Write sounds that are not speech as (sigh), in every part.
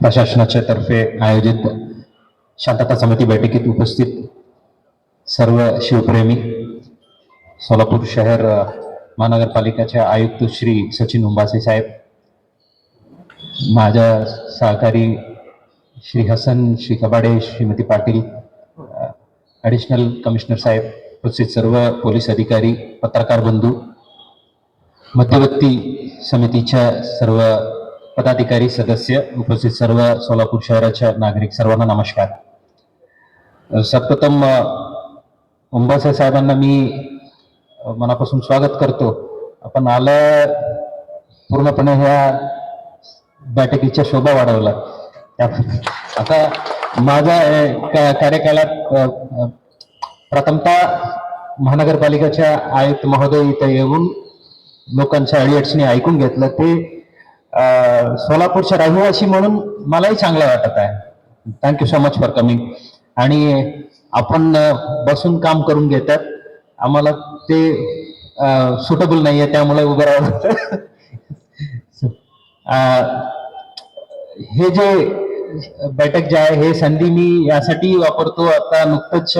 प्रशासनाच्या तर्फे आयोजित शांतता समिती बैठकीत उपस्थित सर्व शिवप्रेमी सोलापूर शहर महानगरपालिकेचे आयुक्त श्री सचिन उंबासे साहेब माझ्या सहकारी श्री हसन श्री कबाडे श्रीमती पाटील ॲडिशनल कमिशनर साहेब उपस्थित सर्व पोलीस अधिकारी पत्रकार बंधू मध्यवर्ती समितीच्या सर्व पदाधिकारी सदस्य उपस्थित सर्व सोलापूर शहराच्या नागरिक सर्वांना नमस्कार. सर्वप्रथम अंबासाहेब साहेबांना मी मनापासून स्वागत करतो. आपण आलं पूर्णपणे ह्या बैठकीच्या शोभा वाढवला. त्या- आता माझा कार्यकालात प्रथमतः महानगरपालिकेच्या आयुक्त महोदय इथं येऊन लोकांच्या अडीअडचणी ऐकून घेतलं. ते सोलापूरच्या रहिवासी म्हणून मलाही चांगलं वाटत आहे. Thank you so much for coming आणि आपण बसून काम करून घेतात. आम्हाला ते सुटेबल नाहीये त्यामुळे उभं राहावं हे जे बैठक जे आहे हे संधी मी यासाठी वापरतो. आता नुकतंच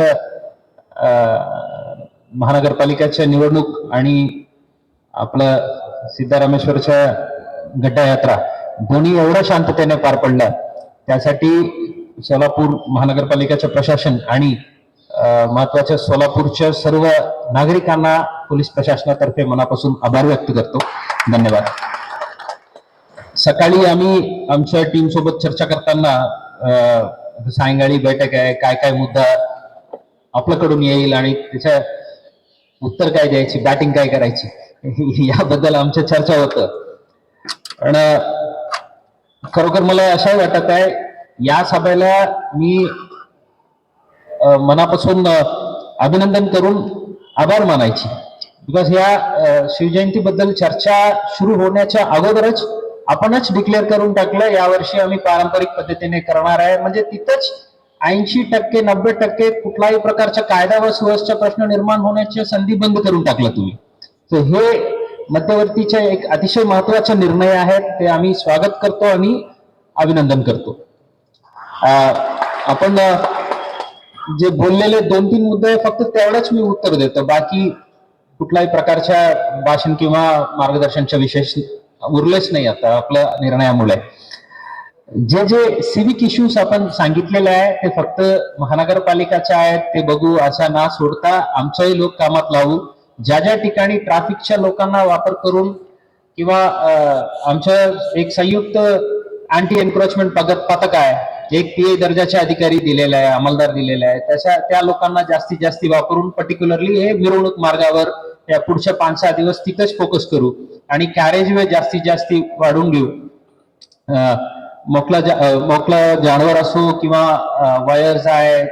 महानगरपालिकेच्या निवडणूक आणि आपलं सिद्धारामेश्वरच्या गड्डा यात्रा दोन्ही एवढ्या शांततेने पार पडल्या त्यासाठी सोलापूर महानगरपालिकेचं प्रशासन आणि महत्त्वाच्या सोलापूरच्या सर्व नागरिकांना पोलीस प्रशासनातर्फे मनापासून आभार व्यक्त करतो. धन्यवाद. सकाळी आम्ही आमच्या टीम सोबत चर्चा करताना सायंकाळी बैठक आहे काय काय मुद्दा आपल्याकडून येईल आणि त्याच्या उत्तर काय द्यायची बॅटिंग काय करायची याबद्दल आमच्या चर्चा होतं. पण खरोखर मला असं वाटत आहे या सभेला मी मनापासून अभिनंदन करून आभार मानायची. बिकॉज या शिवजयंतीबद्दल चर्चा सुरू होण्याच्या अगोदरच आपणच डिक्लेअर करून टाकलं यावर्षी आम्ही पारंपरिक पद्धतीने करणार आहे. म्हणजे तिथंच ऐंशी टक्के नव्वद टक्के कुठलाही प्रकारचा कायदा व सुव्यवस्था प्रश्न निर्माण होण्याची संधी बंद करून टाकलं तुम्ही. तर हे मध्यवर्तीचे एक अतिशय महत्त्वाच्या निर्णय आहेत ते आम्ही स्वागत करतो आणि अभिनंदन करतो. आपण जे बोललेले दोन तीन मुद्दे फक्त तेवढंच मी उत्तर देतो. बाकी कुठल्याही प्रकारच्या भाषण किंवा मार्गदर्शनच्या विशेष उरलेच नाही आता आपल्या निर्णयामुळे. जे जे सिविक इश्यूज आपण सांगितलेले आहे ते फक्त महानगरपालिकाच्या आहेत ते बघू असा ना सोडता आमचंही लोक कामात लावू. ज्या ज्या ठिकाणी ट्रॅफिकच्या लोकांना वापर करून किंवा आमच्या एक संयुक्त अँटी एन्क्रोचमेंट पथक आहे एक पी दर्जाचे अधिकारी दिलेले आहे अंमलदार दिलेले आहे त्याच्या त्या लोकांना जास्तीत जास्त वापरून पर्टिक्युलरली हे मिरवणूक मार्गावर या पुढच्या पाच सहा दिवस तिथंच फोकस करू आणि कॅरेज वे जास्तीत जास्त वाढून घेऊ. मोकला जा- मोकला जानवर असो किंवा वायर्स आहे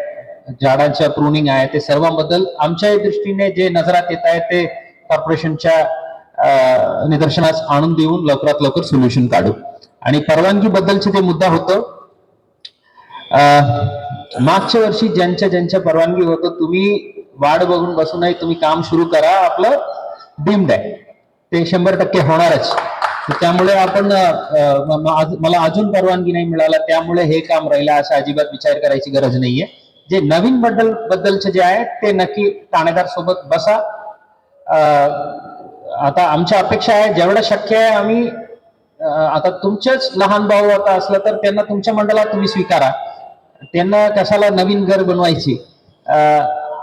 झाडांच्या प्रुनिंग आहे ते सर्वांबद्दल आमच्या दृष्टीने जे नजरात येत आहे ते कॉर्पोरेशनच्या अं, निदर्शनास आणून देऊन लवकरात लवकर सोल्युशन काढू. आणि परवानगी बद्दलचे ते मुद्दा होतं अं, मागच्या वर्षी ज्यांच्या ज्यांच्या परवानगी होतं तुम्ही वाढ बघून बसू नये तुम्ही काम सुरू करा आपलं डीम्ड आहे. ते शंभर टक्के होणारच. त्यामुळे आपण मला अजून परवानगी नाही मिळाला त्यामुळे हे काम राहिलं असं अजिबात विचार करायची गरज नाहीये. जे नवीन बद्दल बद्दलचे जे आहे ते नक्की ठाणेदार सोबत बसा. अं, आता आमच्या अपेक्षा आहे जेवढं शक्य आहे आम्ही आता तुमचेच लहान भाऊ आता असलं तर त्यांना तुमच्या मंडळात तुम्ही स्वीकारा. त्यांना कशाला नवीन घर बनवायची?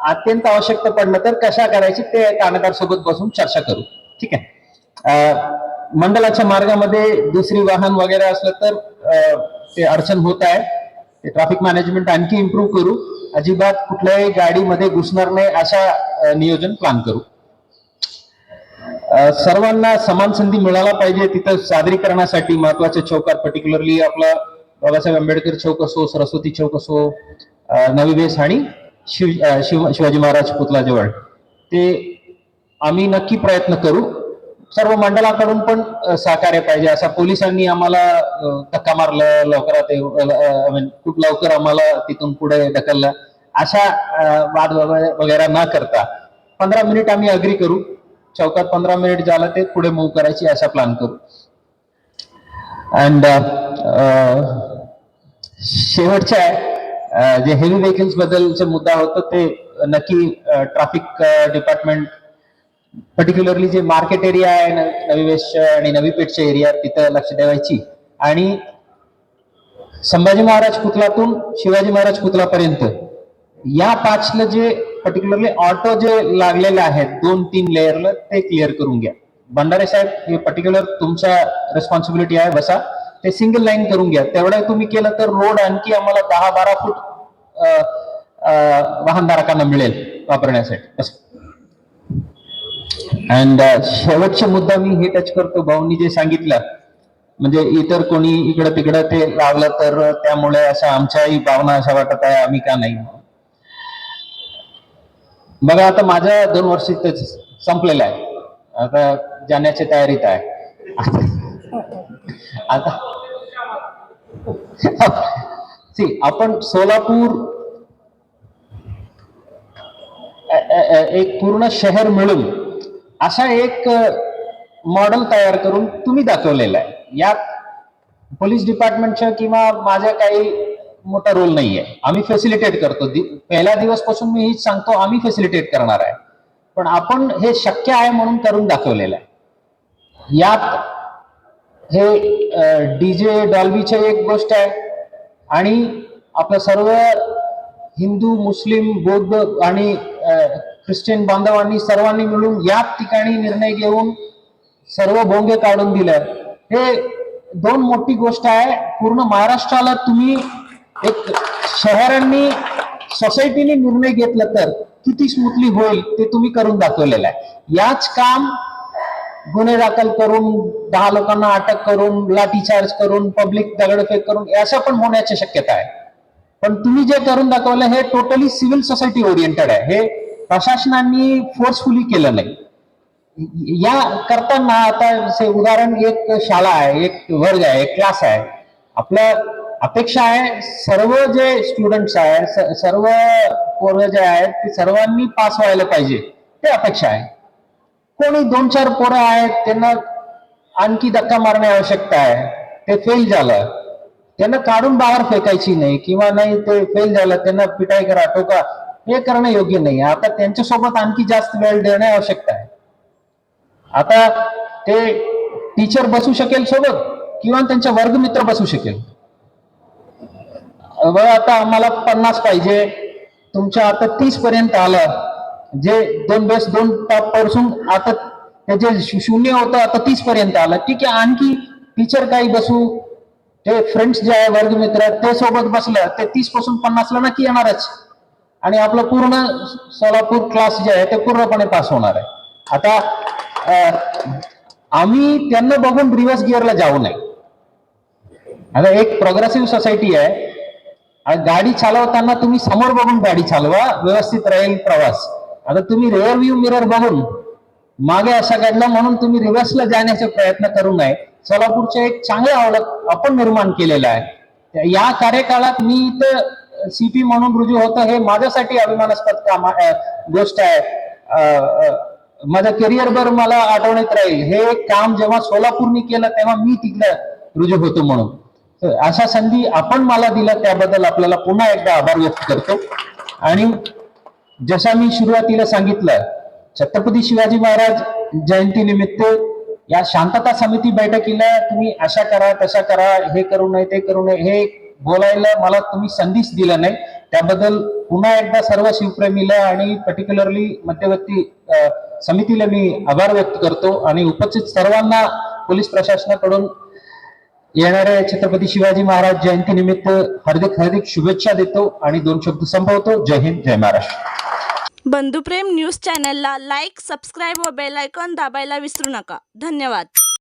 अत्यंत आवश्यकता पडलं तर कशा करायची ते ठाणेदार सोबत बसून चर्चा करू. ठीक आहे? मंडळाच्या मार्गामध्ये दुसरी वाहन वगैरे असलं तर ते अडचण होत आहे. ते ट्रॅफिक मॅनेजमेंट आणखी इम्प्रूव्ह करू. अजिबात कुठल्याही गाडीमध्ये घुसणार नाही अशा नियोजन प्लॅन करू. सर्वांना समान संधी मिळाला पाहिजे तिथं सादरीकरणासाठी महत्त्वाच्या चौकात पर्टिक्युलरली आपला बाबासाहेब आंबेडकर चौक असो सरस्वती चौक असो नवी बेस आणि शिव शिवाजी महाराज पुतला जवळ. ते आम्ही नक्की प्रयत्न करू. सर्व मंडळाकडून पण सहकार्य पाहिजे. असा पोलिसांनी आम्हाला धक्का मारलं लवकरात येऊ- खूप लवकर आम्हाला तिथून पुढे ढकललं. अशा वाद वगैरे वगैरे न करता पंधरा मिनिट आम्ही अग्री करू. चौकात पंधरा मिनिट झालं ते पुढे मूव्ह करायची असा प्लॅन करू. अँड शेवटच्या जे हेवी व्हेकल्स बद्दलचे मुद्दा होता ते नक्की ट्रॅफिक डिपार्टमेंट पर्टिक्युलरली जे मार्केट एरिया आहे नवी वेस्ट आणि नवी पेठच्या एरिया तिथं लक्ष द्यावायची आणि संभाजी महाराज पुतलातून शिवाजी महाराज पुतलापर्यंत या पाचला जे पर्टिक्युलरली ऑटो जे लागलेले आहेत दोन तीन लेअरला ते क्लिअर करून घ्या. भंडारे साहेब हे पर्टिक्युलर तुमच्या रेस्पॉन्सिबिलिटी आहे बसा ते सिंगल लाईन करून घ्या. तेवढं तुम्ही केलं तर रोड आणखी आम्हाला दहा बारा फूट अं, वाहनधारकांना मिळेल वापरण्यासाठी. अँड uh, शेवटचा मुद्दा मी हे टच करतो. भाऊनी जे सांगितलं म्हणजे इतर कोणी इकडं तिकडं ते लावलं तर त्यामुळे असं आमच्याही भावना अशा वाटत आहे आम्ही का नाही? बघा आता माझ्या दोन वर्ष इथंच संपलेलं आहे. आता जाण्याच्या तयारीत आहे. आता (laughs) सी आपण सोलापूर एक पूर्ण शहर मिळून असा एक मॉडेल तयार करून तुम्ही दाखवलेला आहे. यात पोलीस डिपार्टमेंटच्या किंवा माझ्या काही मोठा रोल नाही आहे आम्ही फॅसिलिटेट करतो. दि- पहिल्या दिवसपासून मी हेच सांगतो आम्ही फॅसिलिटेट करणार आहे. पण आपण हे शक्य आहे म्हणून करून दाखवलेलं आहे. यात हे डीजे डॉल्बीचे एक गोष्ट आहे. आणि आपलं सर्व हिंदू मुस्लिम बौद्ध आणि ख्रिश्चन बांधवांनी सर्वांनी मिळून याच ठिकाणी निर्णय घेऊन सर्व भोंगे काढून दिलं हे दोन मोठी गोष्ट आहे. पूर्ण महाराष्ट्राला तुम्ही एक शहरांनी सोसायटीने निर्णय घेतला तर किती स्मूथली होईल ते तुम्ही करून दाखवलेलं आहे. याच काम गुन्हे दाखल करून दहा लोकांना अटक करून लाठीचार्ज करून पब्लिक दगडफेक करून असं पण होण्याची शक्यता आहे. पण तुम्ही जे करून दाखवलं हे टोटली सिव्हिल सोसायटी ओरिएंटेड आहे. हे प्रशासनाने फोर्सफुली केलं नाही या करताना आता उदाहरण एक शाळा आहे एक वर्ग आहे एक क्लास आहे. आपल्या अपेक्षा आहे सर्व जे स्टुडंट्स आहे सर्व पोरं जे आहेत ते सर्वांनी पास व्हायला पाहिजे ते अपेक्षा आहे. कोणी दोन चार पोरं आहेत त्यांना आणखी धक्का मारणे आवश्यकता आहे ते फेल झालं. त्यांना काढून बाहेर फेकायची नाही किंवा नाही ते फेल झालं त्यांना पिटाई करा टोका. हे करणं योग्य नाही. आता त्यांच्यासोबत आणखी जास्त वेळ देणे आवश्यकता आहे. आता ते टीचर बसू शकेल सोबत किंवा त्यांचा वर्गमित्र बसू शकेल. बघा आता आम्हाला पन्नास पाहिजे. तुमच्या आता तीस पर्यंत आलं. जे दोन बेस दोन पासून आता त्याचे शून्य होतं आता तीस पर्यंत आलं. ठीक आहे आणखी टीचर काही बसू. ते फ्रेंड्स जे आहे वर्गमित्र ते सोबत बसलं ते तीसपासून पन्नासला नक्की येणारच. आणि आपलं पूर्ण सोलापूर क्लास जे आहे ते पूर्णपणे पास होणार आहे. आता आम्ही त्यांना बघून रिव्हर्स गिअरला जाऊ नये. आता एक प्रोग्रेसिव्ह सोसायटी आहे. आणि गाडी चालवताना तुम्ही समोर बघून गाडी चालवा व्यवस्थित राहील प्रवास. आता तुम्ही रेअर व्ह्यू मिरर बघून मागे असा घडला म्हणून तुम्ही रिव्हर्सला जाण्याचा प्रयत्न करू नये. सोलापूरचे एक चांगले ओळख आपण निर्माण केलेलं आहे. या कार्यकाळात मी इथं सीपी म्हणून रुजू होतं हे माझ्यासाठी अभिमानास्पद काम गोष्ट आहे. माझ्या करिअरभर मला आठवणीत राहील हे काम जेव्हा सोलापूरनी केलं तेव्हा मी तिकडं रुजू होतो म्हणून. तर अशा संधी आपण मला दिल्या त्याबद्दल आपल्याला पुन्हा एकदा आभार व्यक्त करतो. आणि जशा मी सुरुवातीला सांगितलं छत्रपती शिवाजी महाराज जयंती निमित्त या शांतता समिती बैठकीला तुम्ही अशा करा तशा करा हे करू नये ते करू नये हे बोलायला मला तुम्ही संधीच दिला नाही. त्याबद्दल पुन्हा एकदा सर्व शिवप्रेमीला आणि पर्टिक्युलरली मध्यवर्ती समितीला मी आभार व्यक्त करतो आणि उपस्थित सर्वांना पोलीस प्रशासनाकडून येणाऱ्या छत्रपती शिवाजी महाराज जयंती निमित्त हार्दिक हार्दिक शुभेच्छा देतो आणि दोन शब्द संपवतो. जय हिंद जय महाराष्ट्र. बंधुप्रेम न्यूज चॅनलला लाईक सबस्क्राईब व बेल आयकॉन दाबायला विसरू नका. धन्यवाद.